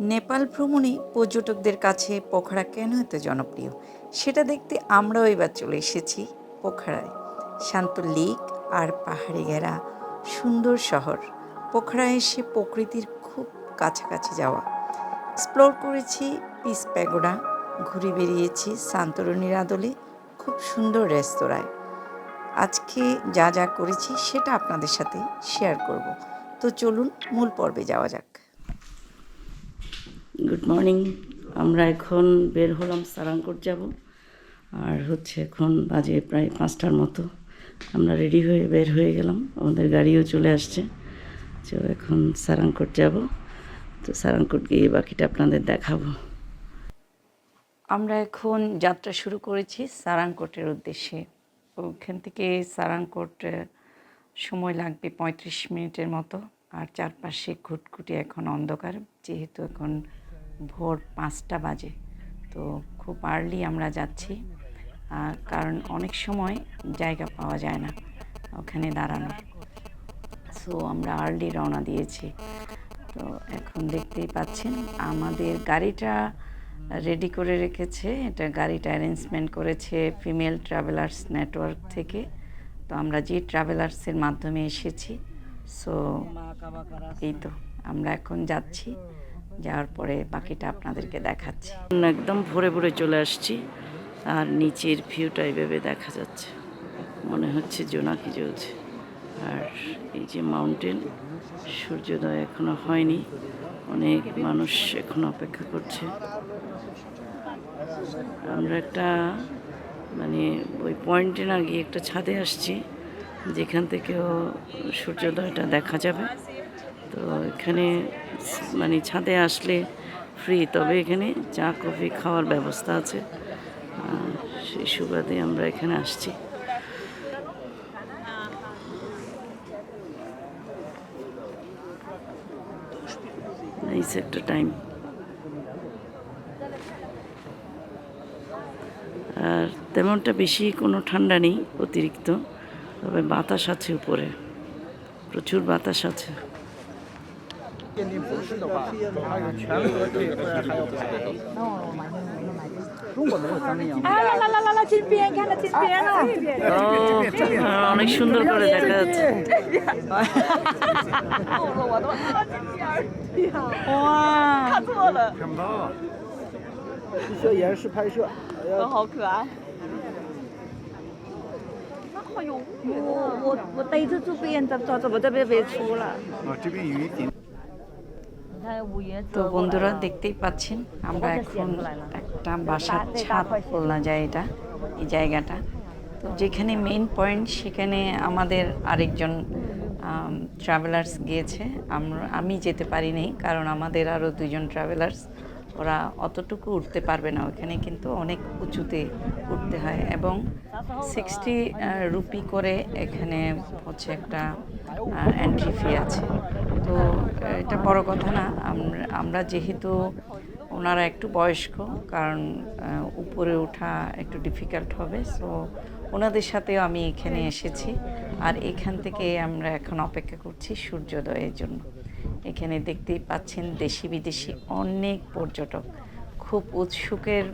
নেপাল ভ্রমণে পর্যটকদের কাছে পোখরা কেন এত জনপ্রিয়? সেটা দেখতে আমরাও এবার চলে এসেছি পোখরায়। শান্ত লেক আর পাহাড়ে ঘেরা সুন্দর শহর। পোখরা এসে প্রকৃতির খুব কাছাকাছি যাওয়া। এক্সপ্লোর করেছি পিস প্যাগোডা, ঘুরে বেরিয়েছি সান্তরণীর আদলে, খুব সুন্দর রেস্তোরাঁয়। আজকে যা যা করেছি সেটা আপনাদের সাথে শেয়ার করব। তো চলুন মূল পর্বে যাওয়া যাক। গুড মর্নিং আমরা এখন বের হলাম সারাংকোট যাব। আর হচ্ছে এখন বাজে প্রায় পাঁচটার মতো। আমরা রেডি হয়ে বের হয়ে গেলাম। আমাদের গাড়িও চলে আসছে। তো এখন সারাংকোট যাব। তো সারাংকোট গিয়ে বাকিটা আপনাদের দেখাবো। আমরা এখন যাত্রা শুরু করেছি সারাংকোটের উদ্দেশ্যে। ওখান থেকে সারাংকোট আহ, সময় লাগবে পঁয়ত্রিশ মিনিটের মতো। আর চারপাশে ঘুটঘুটে এখন অন্ধকার। যেহেতু এখন ভোর পাঁচটা বাজে। তো খুব আর্লি আমরা যাচ্ছি কারণ অনেক সময় জায়গা পাওয়া যায় না ওখানে দাঁড়ানোর সো আমরা আর্লি রওনা দিয়েছি। তো এখন দেখতেই পাচ্ছেন, আমাদের গাড়িটা রেডি করে রেখেছে। এটা গাড়িটা অ্যারেঞ্জমেন্ট করেছে ফিমেল ট্রাভেলার্স নেটওয়ার্ক থেকে। তো আমরা যে ট্রাভেলার্সের মাধ্যমে এসেছি সো এই তো আমরা এখন যাচ্ছি। যাওয়ার পরে বাকিটা আপনাদেরকে দেখাচ্ছি। একদম ভোরে ভোরে চলে আসছি, আর নিচের ভিউটা এইভাবে দেখা যাচ্ছে। মনে হচ্ছে জোনাকি জ্বলছে। আর এই যে মাউন্টেন সূর্যোদয় এখনও হয়নি। অনেক মানুষ এখন অপেক্ষা করছে। আমরা একটা মানে ওই পয়েন্টে না গিয়ে একটা ছাদে আসছি, যেখান থেকেও সূর্যোদয়টা দেখা যাবে। তো এখানে মানে ছাদে আসলে ফ্রি তবে এখানে চা কফি খাওয়ার ব্যবস্থা আছে। সেই সুবাদে আমরা এখানে আসছি। একটা টাইম আর তেমনটা বেশি কোনো ঠান্ডা নেই, অতিরিক্ত। তবে বাতাস আছে উপরে। প্রচুর বাতাস আছে। 鉴定博士的话，它有全额退回来，还要排。中国没有三面阳。哎，来来来来来，金边，看到金边了。 আহ, অনেক সুন্দর করে দেখা যাচ্ছে 哇，看错了，看不到。是摄延时拍摄，要好可爱。那好有我我我逮着这边的，怎怎么这边没出了？啊，这边有一点。 তো বন্ধুরা দেখতেই পাচ্ছেন আমরা এখন একটা বাসার ছাদ বলা যায় এটা এই জায়গাটা। তো যেখানে মেইন পয়েন্ট সেখানে আমাদের আরেকজন ট্রাভেলার্স গিয়েছে। আমরা আমি যেতে পারিনি কারণ আমাদের আরও দুজন ট্রাভেলার্স ওরা অতটুকু উঠতে পারবে না ওখানে কিন্তু অনেক উঁচুতে উঠতে হয়। এবং সিক্সটি রুপি করে এখানে হচ্ছে একটা এন্ট্রি ফি আছে। তো এটা বড় কথা না। আমরা যেহেতু ওনারা একটু বয়স্ক, কারণ উপরে ওঠা একটু ডিফিকাল্ট হবে সো ওনাদের সাথেও আমি এখানে এসেছি। আর এখান থেকে আমরা এখন অপেক্ষা করছি সূর্যোদয়ের জন্য। এখানে দেখতেই পাচ্ছেন দেশি বিদেশি অনেক পর্যটক। খুব উৎসুকের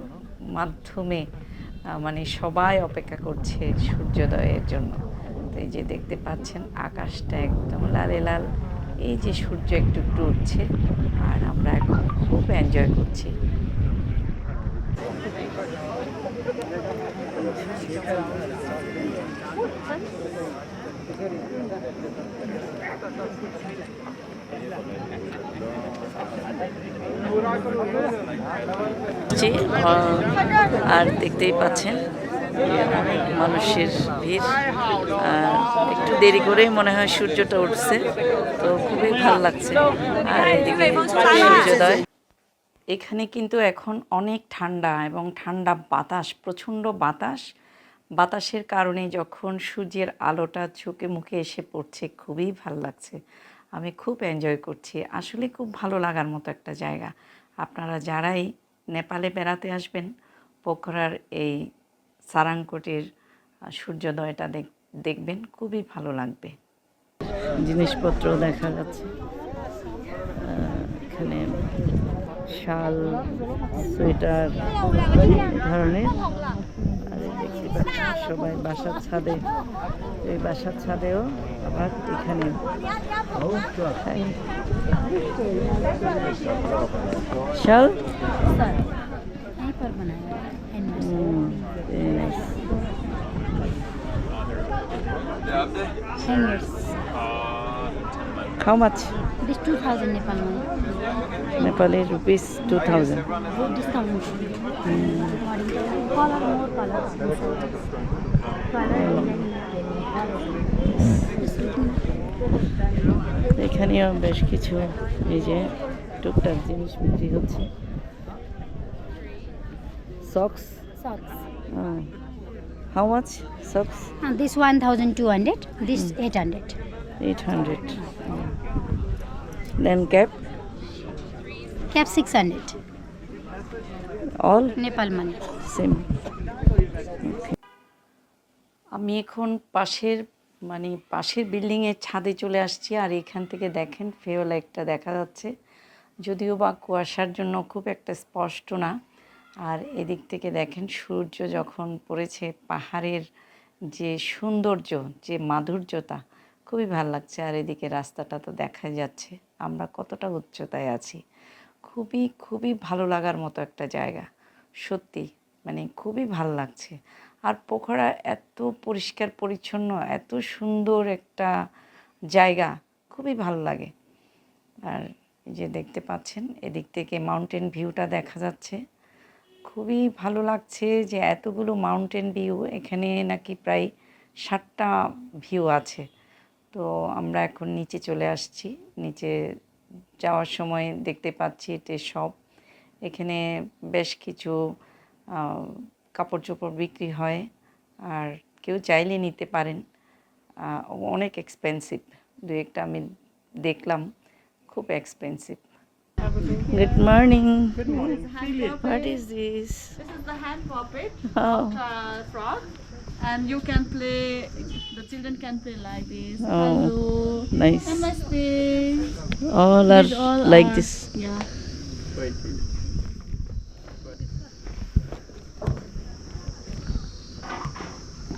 মাধ্যমে মানে সবাই অপেক্ষা করছে সূর্যোদয়ের জন্য। তো এই যে দেখতে পাচ্ছেন, আকাশটা একদম লালে লাল। এই যে সূর্য একটু একটু উঠছে, আর আমরা এখন খুব এনজয় করছি। আর দেখতেই পাচ্ছেন মানুষের ভিড়। একটু দেরি করেই মনে হয় সূর্যটা উঠছে, তো খুবই ভালো লাগছে। আর এদিকে সূর্যোদয়। এখানে কিন্তু এখন অনেক ঠান্ডা এবং ঠান্ডা বাতাস, প্রচণ্ড বাতাস। বাতাসের কারণে যখন সূর্যের আলোটা চোখে মুখে এসে পড়ছে, খুবই ভালো লাগছে। আমি খুব এনজয় করছি। আসলে খুব ভালো লাগার মতো একটা জায়গা। আপনারা যারাই নেপালে বেড়াতে আসবেন, পোখরার এই সারাংকোটের সূর্যোদয়টা দেখ- দেখবেন খুবই ভালো লাগবে। জিনিসপত্র দেখা যাচ্ছে। এখানে শাল সোয়েটার ধরনের। আর দেখতে সবাই বাসার ছাদে এই বাসার ছাদেও আবার এখানে শাল? Mm. Ten years. How much? This 2000 Nepal money. Nepali rupees two thousand. discount. Mm. Color, more colors. এখানেও বেশ কিছু এই যে টুকটাক জিনিস বিক্রি হচ্ছে socks Socks. Oh. How much socks? Uh, this 1200, this mm. 800. 800. Mm. Then cap? Cap 600. All? Nepal money. Same. আমি এখন পাশের মানে পাশের বিল্ডিংয়ের ছাদে চলে আসছি আর এখান থেকে দেখেন ফেওলা একটা দেখা যাচ্ছে যদিও বা কুয়াশার জন্য খুব একটা স্পষ্ট না আর এদিক থেকে দেখেন সূর্য যখন পড়েছে, পাহাড়ের যে সৌন্দর্য, যে মাধুর্যতা, খুবই ভালো লাগছে। আর এদিকে রাস্তাটা তো দেখা যাচ্ছে, আমরা কতটা উচ্চতায় আছি। খুবই খুবই ভালো লাগার মতো একটা জায়গা, সত্যি মানে খুবই ভালো লাগছে। আর পোখরা এত পরিষ্কার, পরিচ্ছন্ন, এত সুন্দর একটা জায়গা, খুবই ভালো লাগে। আর যে দেখতে পাচ্ছেন, এদিক থেকে মাউন্টেন ভিউটা দেখা যাচ্ছে। খুবই ভালো লাগছে যে এতগুলো মাউন্টেন ভিউ এখানে নাকি প্রায় ষাটটা ভিউ আছে। তো আমরা এখন নিচে চলে আসছি। নিচে যাওয়ার সময় দেখতে পাচ্ছি এতে সব। এখানে বেশ কিছু কাপড় চোপড় বিক্রি হয় আর কেউ চাইলে নিতে পারেন। অনেক এক্সপেন্সিভ দু একটা আমি দেখলাম, খুব expensive Good morning. Good morning. What is this? This is the hand puppet oh. Uh, frog. And you can play, the children can play like this. Oh, Hello. Nice. Namaste. All are all like are, this. Yeah.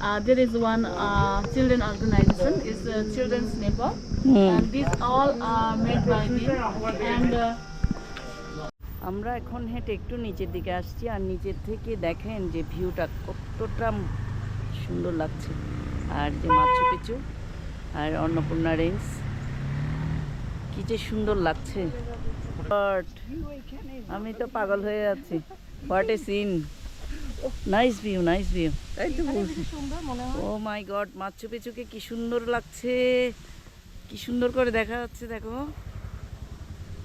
Uh, there is one uh, children organization, it's a Children's Nepal. Mm. And these all are made by me. And uh, আমরা এখন হেঁটে একটু নিচের দিকে আসছি আর নিচের থেকে দেখেন যে ভিউটা কতটা সুন্দর লাগছে। আর যে মাছু পিছু আর অন্নপূর্ণা রেঞ্জ কি যে সুন্দর লাগছে। আমি তো পাগল হয়ে যাচ্ছি what a scene nice view nice view তাই তো বলছি। ও মাই গড মাছু পিছুকে কি সুন্দর লাগছে। কি সুন্দর করে দেখা যাচ্ছে দেখো।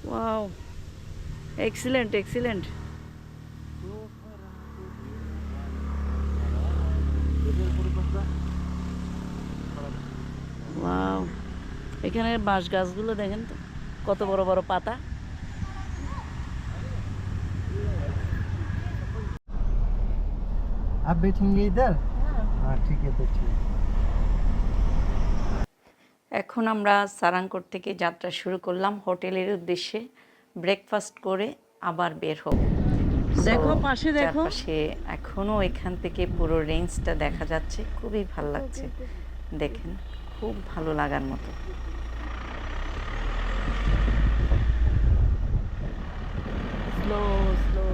ওয়াও এক্সিলেন্ট এক্সিলেন্ট ওয়াও এখানে বাঁশ গাছগুলো দেখেন তো কত বড় বড় পাতা आप बैठेंगे इधर हाँ ठीक है बैठिए এখন আমরা সারাঙ্কোট থেকে যাত্রা শুরু করলাম হোটেলের উদ্দেশ্যে ব্রেকফাস্ট করে আবার বের হব। দেখো, পাশে দেখো। চারপাশে এখনও এখান থেকে পুরো রেঞ্জটা দেখা যাচ্ছে। খুবই ভালো লাগছে দেখেন খুব ভালো লাগার মতো। স্লো স্লো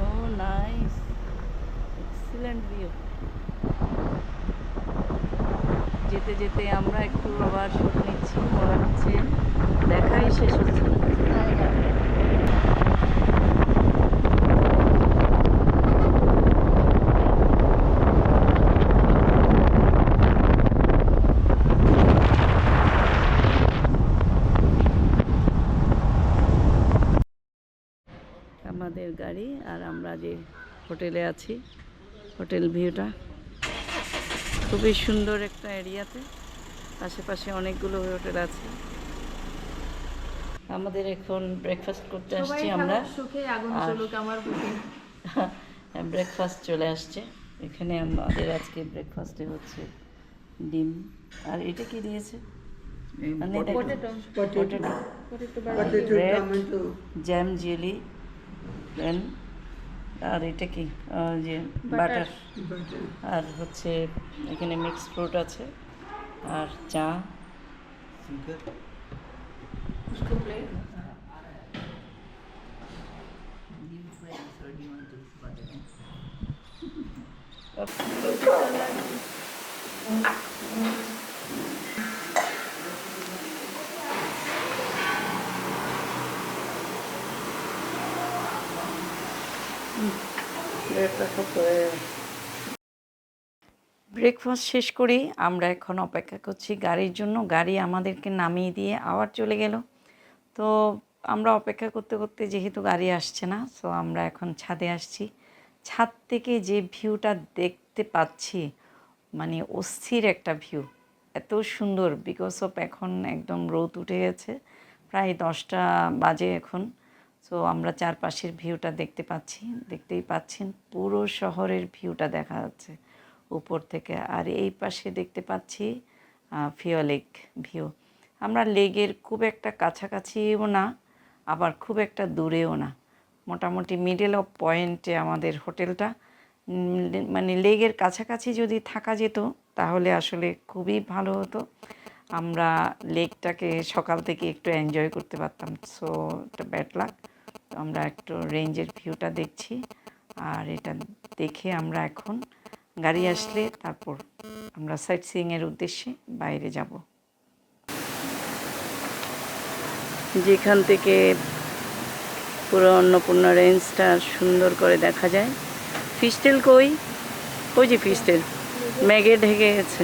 ও নাইস এক্সিলেন্ট ভিউ যেতে যেতে আমরা একটু আবার শুট নিচ্ছি মনে হচ্ছে দেখাই শেষ হচ্ছে। আমাদের গাড়ি আর আমরা যে হোটেলে আছি, হোটেল ভিউটা। খুবই সুন্দর একটা এরিয়াতে। আশেপাশে অনেকগুলো হোটেল আছে। আমাদের এখন ব্রেকফাস্ট করতে আসছি আমরা। ব্রেকফাস্ট চলে আসছে। এখানে আমাদের আজকে ব্রেকফাস্টে হচ্ছে ডিম। আর এটা কি দিয়েছে? জ্যাম জেলি দেন আর এটা কি? যে বাটার আর হচ্ছে এখানে মিক্স ফ্রুট আছে। আর চা। ব্রেকফাস্ট শেষ করে, আমরা এখন অপেক্ষা করছি গাড়ির জন্য। গাড়ি আমাদেরকে নামিয়ে দিয়ে আবার চলে গেল। তো আমরা অপেক্ষা করতে করতে যেহেতু গাড়ি আসছে না সো আমরা এখন ছাদে আসছি। ছাদ থেকে যে ভিউটা দেখতে পাচ্ছি মানে অস্থির একটা ভিউ, এত সুন্দর বিকজ অফ এখন একদম রোদ উঠে গেছে, প্রায় দশটা বাজে এখন। সো আমরা চারপাশের ভিউটা দেখতে পাচ্ছি, দেখতেই পাচ্ছেন পুরো শহরের ভিউটা দেখা যাচ্ছে উপর থেকে। আর এই পাশে দেখতে পাচ্ছি ফিওলেক ভিউ আমরা লেগের খুব একটা কাছাকাছিও না, আবার খুব একটা দূরেও না। মোটামুটি মিডল অফ পয়েন্টে আমাদের হোটেলটা। মানে লেগের কাছাকাছি যদি থাকা যেত, তাহলে আসলে খুবই ভালো হতো। আমরা লেকটাকে সকাল থেকে একটু এনজয় করতে পারতাম সো এটা ব্যাড লাক তো আমরা একটু রেঞ্জের ভিউটা দেখছি, আর এটা দেখে আমরা এখন গাড়ি আসলে তারপর আমরা সাইট সিইংয়ের উদ্দেশ্যে বাইরে যাব। যেখান থেকে পুরো অন্নপূর্ণা রেঞ্জটা সুন্দর করে দেখা যায়। ফিস্টেল কই? ওই যে ফিস্টেল ম্যাগে ঢেকে গেছে।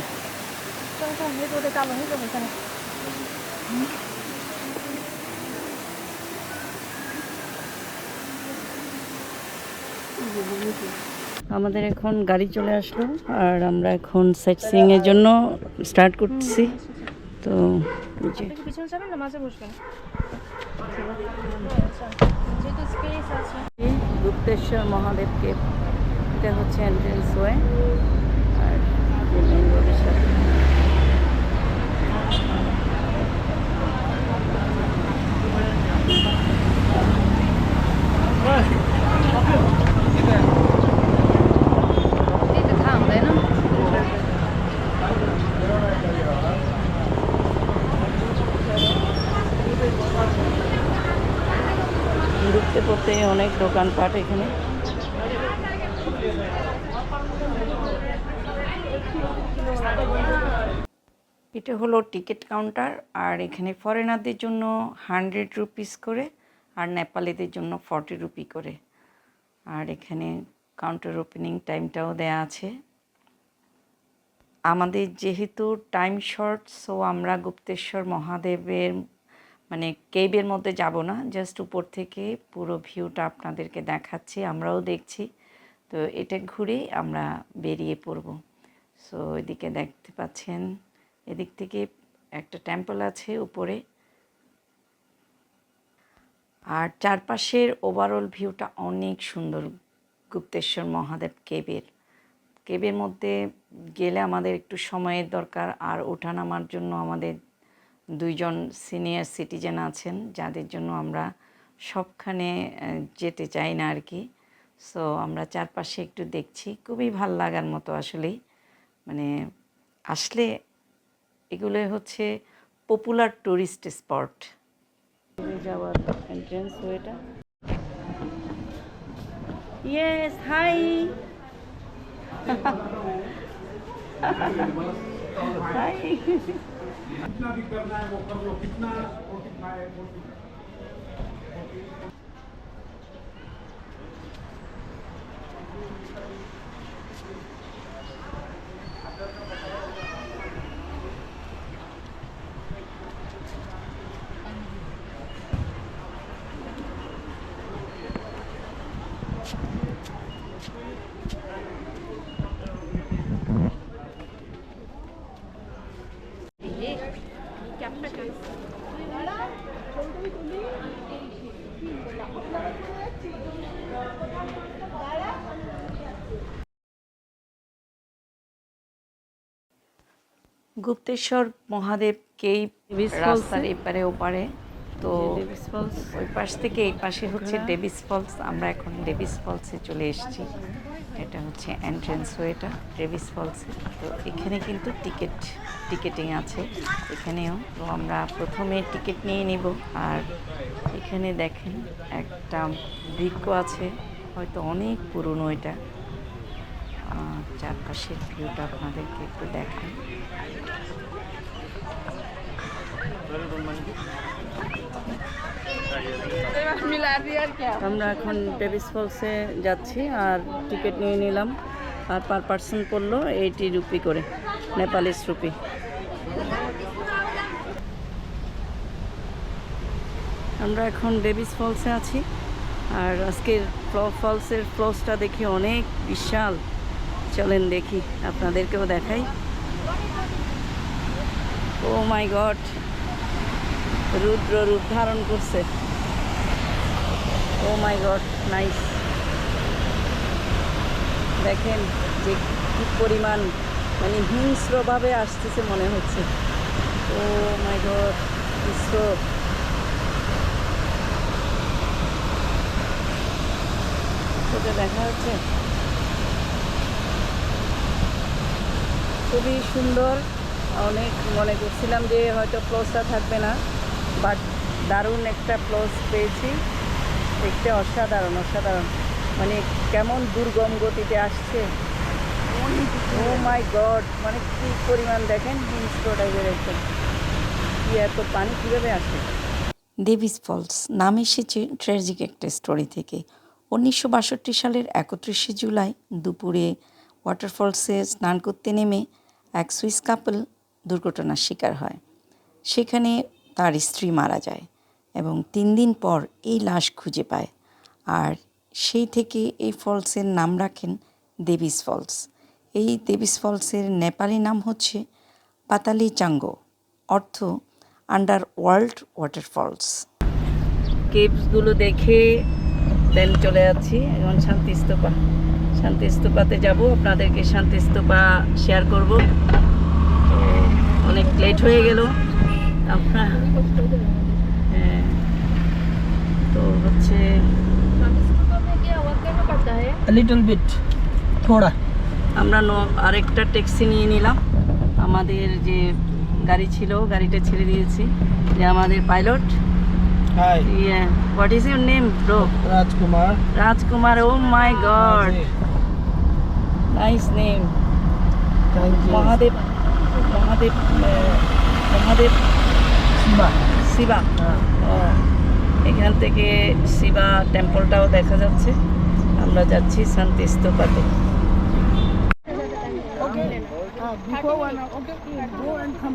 আমাদের এখন গাড়ি চলে আসলো, আর আমরা এখন সাইট সিইংয়ের জন্য স্টার্ট করছি তো পিছনে যাবেন না মাঝে বসবেন? গুপ্তেশ্বর মহাদেবকে এটা হচ্ছে এন্ট্রেন্স ওয়ে আর মেন kall, তাই না ঢুকতে পড়তে অনেক দোকানপাট এখানে। এটা হলো টিকিট কাউন্টার, আর এখানে ফরেনারদের জন্য হান্ড্রেড রুপিস করে, আর নেপালিদের জন্য ফর্টি রুপি করে। আর এখানে কাউন্টার ওপেনিং টাইমটাও দেয়া আছে। আমাদের যেহেতু টাইম শর্ট সো আমরা গুপ্তেশ্বর মহাদেবের মানে কেবের মধ্যে যাব না জাস্ট উপর থেকে পুরো ভিউটা আপনাদেরকে দেখাচ্ছি, আমরাও দেখছি। তো এটা ঘুরেই আমরা বেরিয়ে পড়ব। সো এদিকে দেখতে পাচ্ছেন, এদিক থেকে একটা টেম্পল আছে উপরে। আর চারপাশের ওভারঅল ভিউটা অনেক সুন্দর গুপ্তেশ্বর মহাদেব কেবের কেবের মধ্যে গেলে আমাদের একটু সময়ের দরকার, আর ওঠানামার জন্য আমাদের দুইজন সিনিয়র সিটিজেন আছেন, যাদের জন্য আমরা সবখানে যেতে চাই না আর কি সো আমরা চারপাশে একটু দেখছি, খুবই ভালো লাগার মতো আসলেই। মানে আসলে এগুলো হচ্ছে পপুলার টুরিস্ট স্পট যাওয়ার এন্ট্রেন্স ওয়েটা ইয়েস হাই হাই जितना भी करना है वो कर लो। कितना वो कितना है वो कितना কেই ডেভিস রাস্তার? এপারে ওপারে। তো ডেভিস ফলস ওই পাশ থেকে এই পাশে হচ্ছে। ডেভিস ফলস আমরা এখন ডেভিস ফলসে চলে এসেছি। এটা হচ্ছে এন্ট্রেন্স ওয়েটা ডেভিস ফলসে তো এখানে কিন্তু টিকিট টিকেটিং আছে। এখানেও। তো আমরা প্রথমে টিকিট নিয়ে নিব। আর এখানে দেখেন একটা বৃক্ষ আছে। হয়তো অনেক পুরনো এটা। চারপাশের ভিউটা আপনাদেরকে একটু দেখাই। আমরা এখন ডেভিস ফলসে যাচ্ছি আর টিকিট নিয়ে নিলাম। আর পার পার্সন পড়ল এইটি রুপি করে নেপালিস রুপি আমরা এখন ডেভিস ফলসে আছি। আর আজকের ফলসের ফলসটা দেখি অনেক বিশাল। চলেন দেখি, আপনাদেরকেও দেখাই। ও মাই গড রুদ্র রূপ ধারণ করছে। ও মাই গড নাইস দেখেন যে কি পরিমাণ মানে হিংস্রভাবে আসতেছে মনে হচ্ছে। ও মাই গড হিংস্র। ওটা দেখা যাচ্ছে। খুবই সুন্দর। অনেক মনে করছিলাম যে হয়তো ক্লোজটা থাকবে না। বাট দারুণ একটা ক্লোজ পেয়েছি। দেখতে অসাধারণ অসাধারণ। মানে কেমন দুর্গম গতিতে আসছে। ও মাই গড মানে কি পরিমাণ দেখেন, হিংস্র টাইপের একদম। কি এত পানি কীভাবে আসে? ডেভিস ফলস নাম এসেছে ট্র্যাজিক একটা স্টোরি থেকে। উনিশশো বাষট্টি সালের একত্রিশে জুলাই দুপুরে ওয়াটারফলসে স্নান করতে নেমে এক সুইস কাপল দুর্ঘটনার শিকার হয়। সেখানে তার স্ত্রী মারা যায় এবং তিন দিন পর এই লাশ খুঁজে পায়। আর সেই থেকে এই ফলসের নাম রাখেন দেবিস ফলস। এই দেবিস ফলসের নেপালি নাম হচ্ছে পাতালি চাঙ্গো, অর্থ আন্ডার ওয়ার্ল্ড ওয়াটারফলস কেপসগুলো দেখে দেন চলে যাচ্ছি। এখন শান্তি স্তূপা। শান্তি স্তূপাতে যাব। আপনাদেরকে শান্তি স্তূপা শেয়ার করব। অনেক লেট হয়ে গেল। আপনার তো হচ্ছে আমরা আরেকটা ট্যাক্সি নিয়ে নিলাম। আমাদের যে গাড়ি ছিল গাড়িটা ছেড়ে দিয়েছি। যে আমাদের pilot what is your name bro Rajkumar Rajkumar oh my God nice name Mahadev Mahadev Mahadev Shiva. ও, এখান থেকে শিবা টেম্পলটাও দেখা যাচ্ছে। আমরা যাচ্ছি শান্তি স্তূপাতে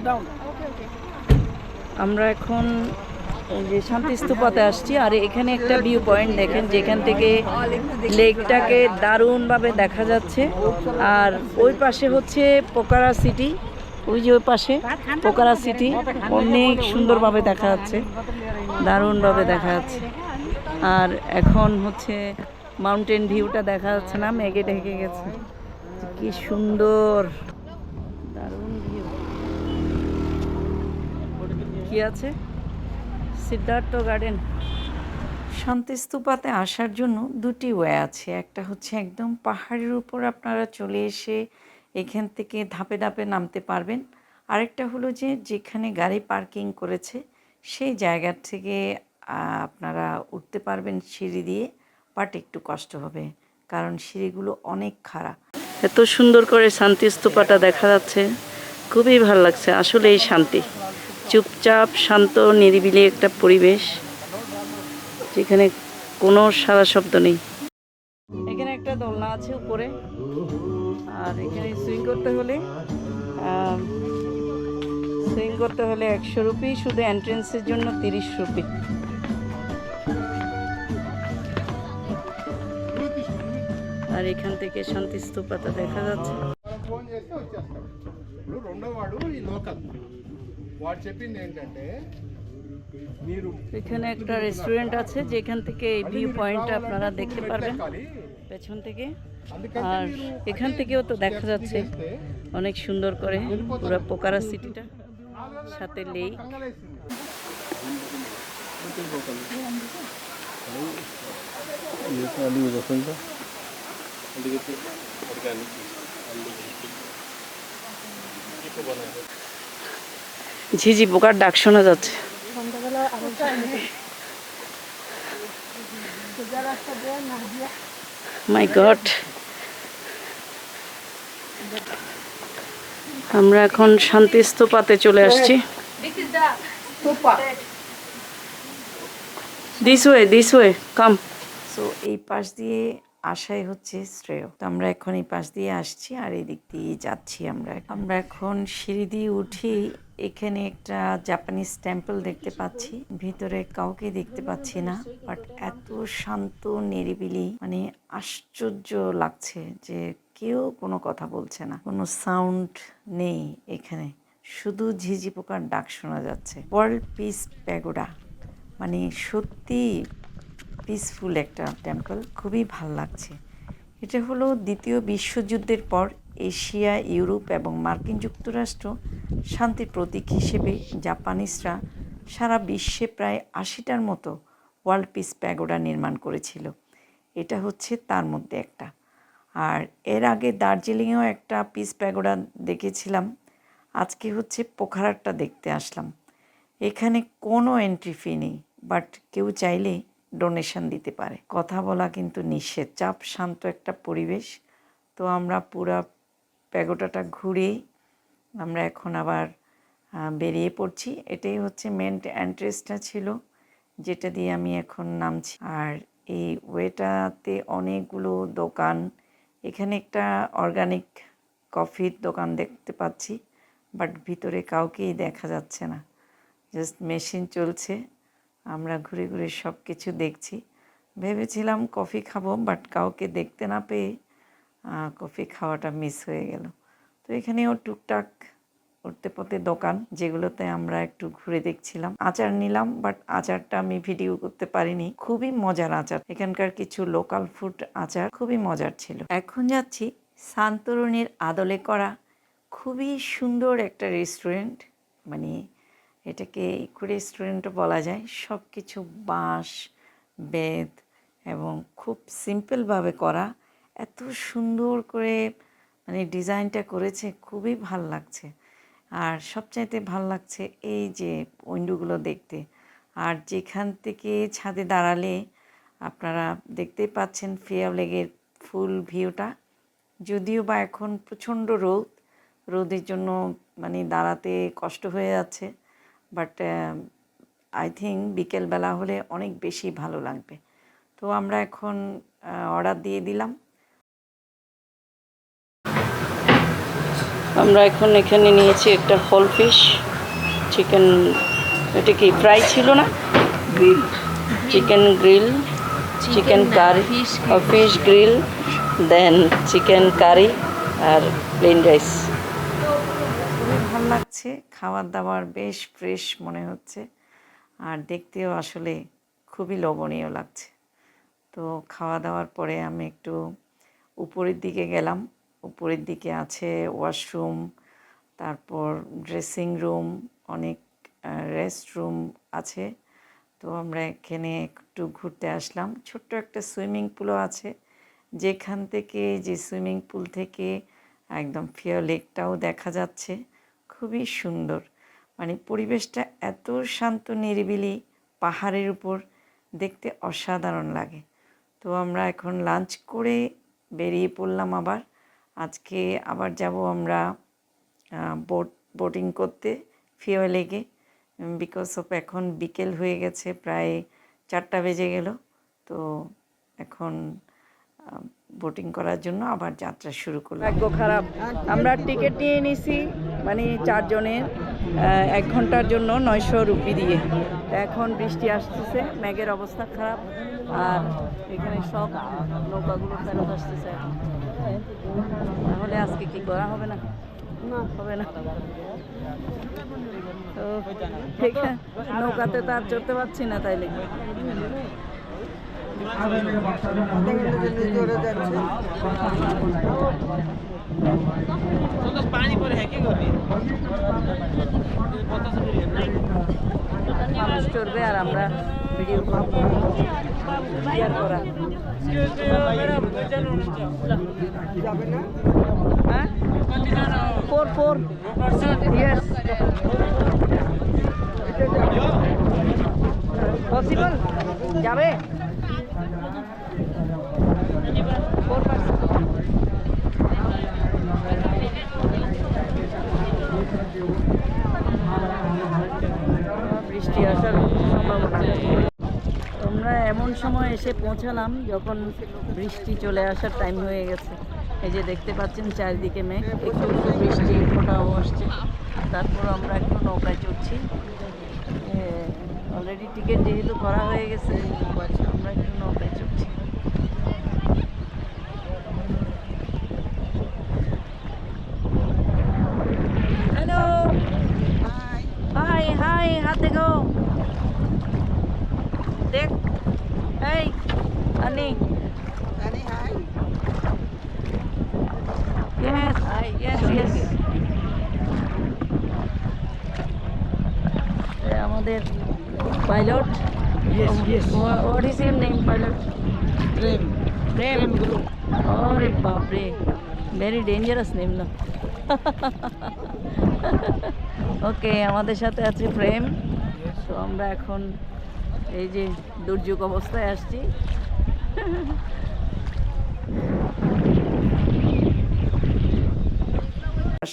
down. আমরা এখন যে শান্তি স্তূপাতে আসছি আর এখানে একটা ভিউ পয়েন্ট দেখেন যেখান থেকে লেকটাকে দারুণভাবে দেখা যাচ্ছে। আর ওই পাশে হচ্ছে পোকারা সিটি ওই যে ওই পাশে, পোকারা সিটি অনেক সুন্দরভাবে দেখা যাচ্ছে, দারুণভাবে দেখা যাচ্ছে। আর এখন হচ্ছে মাউন্টেন ভিউটা দেখা যাচ্ছে না, মেঘে ঢেকে গেছে। কি সুন্দর, দারুণ ভিউ কি আছে? সিদ্ধার্থ গার্ডেন শান্তিস্তূপাতে আসার জন্য দুটি ওয়ে আছে। একটা হচ্ছে একদম পাহাড়ের উপর আপনারা চলে এসে এখান থেকে ধাপে ধাপে নামতে পারবেন। আরেকটা হলো যে যেখানে গাড়ি পার্কিং করেছে সেই জায়গা থেকে আপনারা উঠতে পারবেন সিঁড়ি দিয়ে বাট একটু কষ্ট হবে কারণ সিঁড়িগুলো অনেক খারাপ এত সুন্দর করে শান্তি স্তূপাটা দেখা যাচ্ছে খুবই ভালো লাগছে আসলে এই শান্তি। চুপচাপ শান্ত নিরিবিলি একটা পরিবেশ যেখানে কোনো সারা শব্দ নেই। এখানে একটা দোলনা আছে উপরে। আর এখানে সুইং করতে হলে সুইং করতে হলে একশো রুপি, শুধু এন্ট্রেন্সের জন্য তিরিশ রুপি। আর এখান থেকে শান্তি স্তূপাটা দেখা যাচ্ছে। এখানে একটা রেস্টুরেন্ট আছে, যেখান থেকে এই ভিউ পয়েন্টটা আপনারা দেখতে পারবেন। পেছন থেকে। আর এখান থেকেও তো দেখা যাচ্ছে অনেক সুন্দর করে পুরো পোকারা সিটিটা সাথে লেক। ঝিঝি পোকার ডাক শোনা যাচ্ছে। সন্ধ্যাবেলা মাই গড আমরা এখন শান্তি স্তূপাতে চলে আসছি। This way this way come so এই পাশ দিয়ে আসাই হচ্ছে শ্রেয়। তো আমরা এখন এই পাশ দিয়ে আসছি আর এই দিক দিয়ে যাচ্ছি আমরা। আমরা এখন সিঁড়ি দিয়ে উঠি এখানে একটা জাপানিজ টেম্পল দেখতে পাচ্ছি। ভিতরে কাউকে দেখতে পাচ্ছি না বাট এত শান্ত, নিরিবিলি মানে আশ্চর্য লাগছে যে কেউ কোনো কথা বলছে না। কোনো সাউন্ড নেই এখানে। শুধু ঝিঝি পোকার ডাক শোনা যাচ্ছে। ওয়ার্ল্ড পিস প্যাগোডা মানে সত্যি পিসফুল একটা টেম্পল খুবই ভালো লাগছে। এটা হলো দ্বিতীয় বিশ্বযুদ্ধের পর এশিয়া, ইউরোপ এবং মার্কিন যুক্তরাষ্ট্র শান্তির প্রতীক হিসেবে জাপানিসরা সারা বিশ্বে প্রায় আশিটার মতো ওয়ার্ল্ড পিস প্যাগোডা নির্মাণ করেছিল। এটা হচ্ছে তার মধ্যে একটা। আর এর আগে দার্জিলিংয়েও একটা পিস প্যাগোডা দেখেছিলাম। আজকে হচ্ছে পোখারারটা দেখতে আসলাম। এখানে কোনো এন্ট্রি ফি নেই, বাট কেউ চাইলে ডোনেশন দিতে পারে। কথা বলা কিন্তু নিষেধ। চাপ, শান্ত একটা পরিবেশ। তো আমরা পুরা প্যাগোটাটা ঘুরে আমরা এখন আবার বেরিয়ে পড়ছি। এটাই হচ্ছে মেন এন্ট্রেসটা ছিল, যেটা দিয়ে আমি এখন নামছি। আর এই ওয়েটাতে অনেকগুলো দোকান, এখানে একটা অর্গানিক কফির দোকান দেখতে পাচ্ছি বাট ভিতরে কাউকেই দেখা যাচ্ছে না। জাস্ট মেশিন চলছে, আমরা ঘুরে ঘুরে সব কিছু দেখছি। ভেবেছিলাম কফি খাব বাট কাউকে দেখতে না পেয়ে কফি খাওয়াটা মিস হয়ে গেল। তো এখানেও টুকটাক উঠতে পথে দোকান, যেগুলোতে আমরা একটু ঘুরে দেখছিলাম। আচার নিলাম বাট আচারটা আমি ভিডিও করতে পারিনি। খুবই মজার আচার। এখানকার কিছু লোকাল ফুড আচার খুবই মজার ছিল। এখন যাচ্ছি সান্তরণের আদলে করা খুবই সুন্দর একটা রেস্টুরেন্ট মানে এটাকে ইকো রেস্টুরেন্টও বলা যায়। সব কিছু বাঁশ, বেত এবং খুব সিম্পলভাবে করা। এত সুন্দর করে মানে ডিজাইনটা করেছে, খুবই ভালো লাগছে। আর সবচাইতে ভালো লাগছে এই যে উইন্ডোগুলো দেখতে। আর যেখান থেকে ছাদে দাঁড়ালে আপনারা দেখতেই পাচ্ছেন ফিয়াও লেগের ফুল ভিউটা। যদিও বা এখন প্রচণ্ড রোদ, রোদের জন্য মানে দাঁড়াতে কষ্ট হয়ে যাচ্ছে। বাট আই থিঙ্ক বিকেলবেলা হলে অনেক বেশি ভালো লাগবে। তো আমরা এখন অর্ডার দিয়ে দিলাম। আমরা এখন এখানে নিয়েছি একটা হোল ফিশ চিকেন এটা কি ফ্রাই ছিল না? Grill chicken grill chicken curry fish grill then chicken curry আর প্লেন রাইস খুবই ভালো লাগছে খাবার দাবার বেশ ফ্রেশ মনে হচ্ছে আর দেখতেও আসলে খুবই লোভনীয় লাগছে। তো খাওয়া দাওয়ার পরে আমি একটু উপরের দিকে গেলাম উপরের দিকে আছে ওয়াশরুম, তারপর ড্রেসিং রুম, অনেক রেস্ট রুম আছে। তো আমরা এখানে একটু ঘুরতে আসলাম। ছোট্ট একটা সুইমিং পুলও আছে। যেখান থেকে, যে সুইমিং পুল থেকে একদম ফিয়ার লেকটাও দেখা যাচ্ছে। খুবই সুন্দর। মানে পরিবেশটা এত শান্ত, নিরিবিলি পাহাড়ের উপর দেখতে অসাধারণ লাগে। তো আমরা এখন লাঞ্চ করে বেরিয়ে পড়লাম আবার। আজকে আবার যাব আমরা বোট, বোটিং করতে ফিওয়ে লেগে বিকজ অফ এখন বিকেল হয়ে গেছে, প্রায় চারটা বেজে গেল। তো এখন বোটিং করার জন্য আবার যাত্রা শুরু করলাম। ভাগ্য খারাপ। আমরা টিকিট নিয়ে নিছি মানে চারজনের এক ঘণ্টার জন্য নয়শো রুপি দিয়ে। এখন বৃষ্টি আসতেছে ম্যাগের অবস্থা খারাপ, আর এখানে সব নৌকাগুলো ফেরত আসতেছে। তাহলে আজকে কি করা হবে না? হবে না। তো নৌকাতে তো আর চড়তে পারছি না তাইলে। মানুষ চড়বে আর আমরা ভিডিও শেয়ার করা হ্যাঁ ফোর ফোর ইয়েস পসিবল যাবে ফোর বৃষ্টি আসার আমরা এমন সময় এসে পৌঁছালাম যখন বৃষ্টি চলে আসার টাইম হয়ে গেছে। এই যে দেখতে পাচ্ছেন চারিদিকে মেঘ, একটু একটু বৃষ্টি ফোটাও আসছে। তারপর আমরা একটু নৌকায় চড়ছি। অলরেডি টিকিট যেহেতু করা হয়ে গেছে আমরা একটু নৌকায় চড়ছি হ্যালো হাই হাই হাত দেখো দেখ এই আনি Yes, yes, yes. এ আমাদের pilot Yes, yes. What is your name pilot Prem Prem আরে বাপরে ভেরি ডেঞ্জারাস নেম না ওকে আমাদের সাথে আছে প্রেম তো আমরা এখন এই যে দুর্যোগ অবস্থায় আসছি।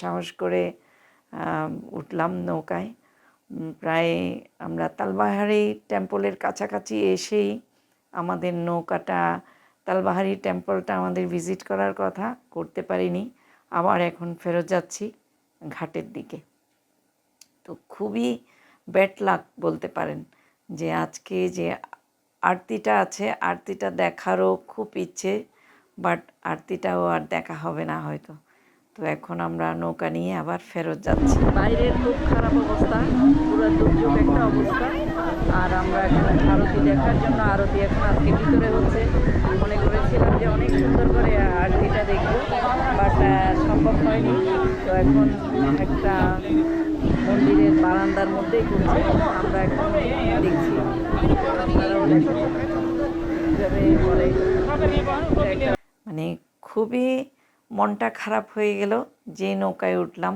সাহস করে উঠলাম নৌকায়। প্রায় আমরা তালবাহারি টেম্পলের কাছাকাছি এসেই আমাদের নৌকাটা, তালবাহারি টেম্পলটা আমাদের ভিজিট করার কথা করতে পারিনি। আবার এখন ফেরত যাচ্ছি ঘাটের দিকে। তো খুবই ব্যাড লাক বলতে পারেন যে আজকে যে আরতিটা আছে, আরতিটা দেখারও খুব ইচ্ছে, বাট আরতিটাও আর দেখা হবে না হয়তো। তো এখন আমরা নৌকা নিয়ে আবার ফেরত যাচ্ছি। বাইরের খুব খারাপ অবস্থা, পুরো দুর্যোগ একটা অবস্থা। আর আমরা এখন আরতি দেখার জন্য, আরতি এখন আজকে ভিতরে হচ্ছে। মনে করেছিলাম যে অনেক সুন্দর করে আরতিটা দেখব, বাট সম্ভব হয়নি। তো এখন একটা মন্দিরের বারান্দার মধ্যেই করছি আমরা এখন দেখছি। মানে খুবই মনটা খারাপ হয়ে গেল, যে নৌকায় উঠলাম,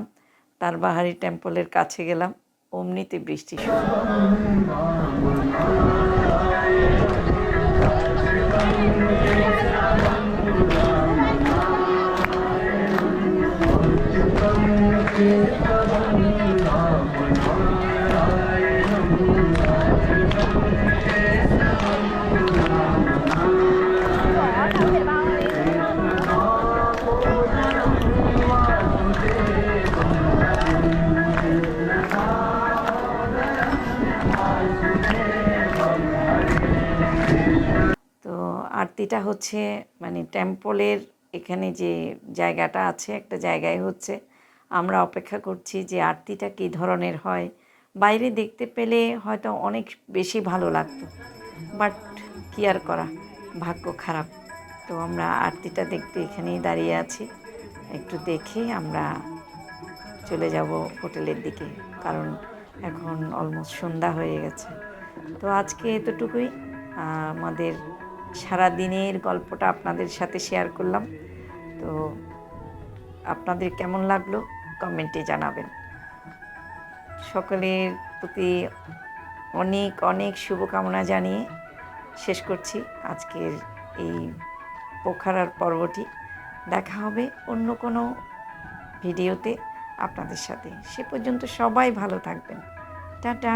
তার বাহারি টেম্পলের কাছে গেলাম, অমনিতে বৃষ্টি শুরু। আরতিটা হচ্ছে মানে টেম্পলের এখানে যে জায়গাটা আছে, একটা জায়গায় হচ্ছে আমরা অপেক্ষা করছি যে আরতিটা কী ধরনের হয়। বাইরে দেখতে পেলে হয়তো অনেক বেশি ভালো লাগতো বাট কী আর করা, ভাগ্য খারাপ। তো আমরা আরতিটা দেখতে এখানেই দাঁড়িয়ে আছি। একটু দেখে আমরা চলে যাব হোটেলের দিকে, কারণ এখন অলমোস্ট সন্ধ্যা হয়ে গেছে। তো আজকে এতটুকুই। আমাদের সারা দিনের গল্পটা আপনাদের সাথে শেয়ার করলাম। তো আপনাদের কেমন লাগল কমেন্টে জানাবেন। সকলের প্রতি অনেক অনেক শুভকামনা জানিয়ে শেষ করছি আজকের এই পোখারার পর্বটি। দেখা হবে অন্য কোনো ভিডিওতে আপনাদের সাথে। সে পর্যন্ত সবাই ভালো থাকবেন। টাটা।